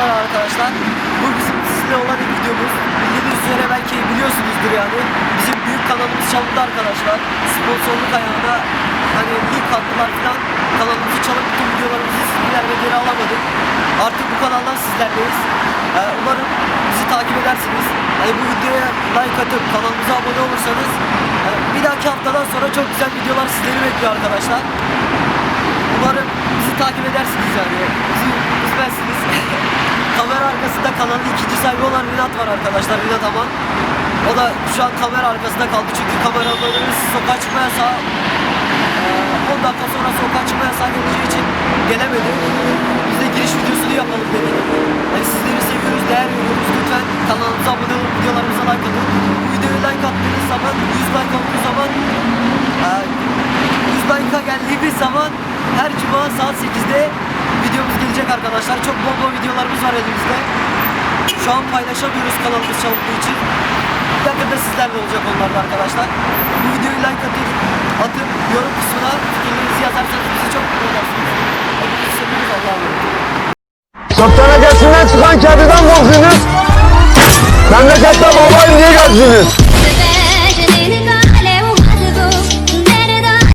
Merhabalar arkadaşlar. Bu bizim sizinle olan ilk videomuz. Bildiğiniz üzere belki biliyorsunuzdur yani. Bizim büyük kanalımız çalındı arkadaşlar. Sponsorluk ayağında hani link attılar falan. Kanalımızı çalıp bütün videolarımızı sizlerle geri alamadık. Artık bu kanaldan sizlerleyiz. Ee, umarım bizi takip edersiniz. Hani bu videoya like atıp kanalımıza abone olursanız hani bir dahaki haftadan sonra çok güzel videolar sizleri bekliyor arkadaşlar. Umarım bizi takip edersiniz yani. Kamera arkasında kanalın ikinci sahibi olan Rinat var arkadaşlar. Rinat Aman. O da şu an kamera arkasında kaldı çünkü kameralarımız sokağa çıkma yasağı eee, 10 dakika sonra sokağa çıkma yasağı geleceği için gelemedi. Biz de giriş videosunu yapalım dedik. Yani sizleri seviyoruz, değer veriyoruz. Lütfen kanalımıza abone olun, videolarımıza like atın. Bu videoya like attığınız zaman, 100 like olduğu zaman eee, 100 like'a geldiğimiz zaman her cuma saat 8'de videomuz gelecek arkadaşlar. Çok bol videolarımız var elimizde. Şu an paylaşamıyoruz kanalımız çalındığı için. Yakında sizlerle olacak onlar da arkadaşlar. Bu videoyu like atıp, atıp yorum kısmına fikirlerinizi yazarsanız bizi çok mutlu edersiniz. Hepinizi seviyoruz Allah'a emanet. Ötesinden çıkan kediden korkuyorsunuz. Memlekette babayım diye gezdiniz.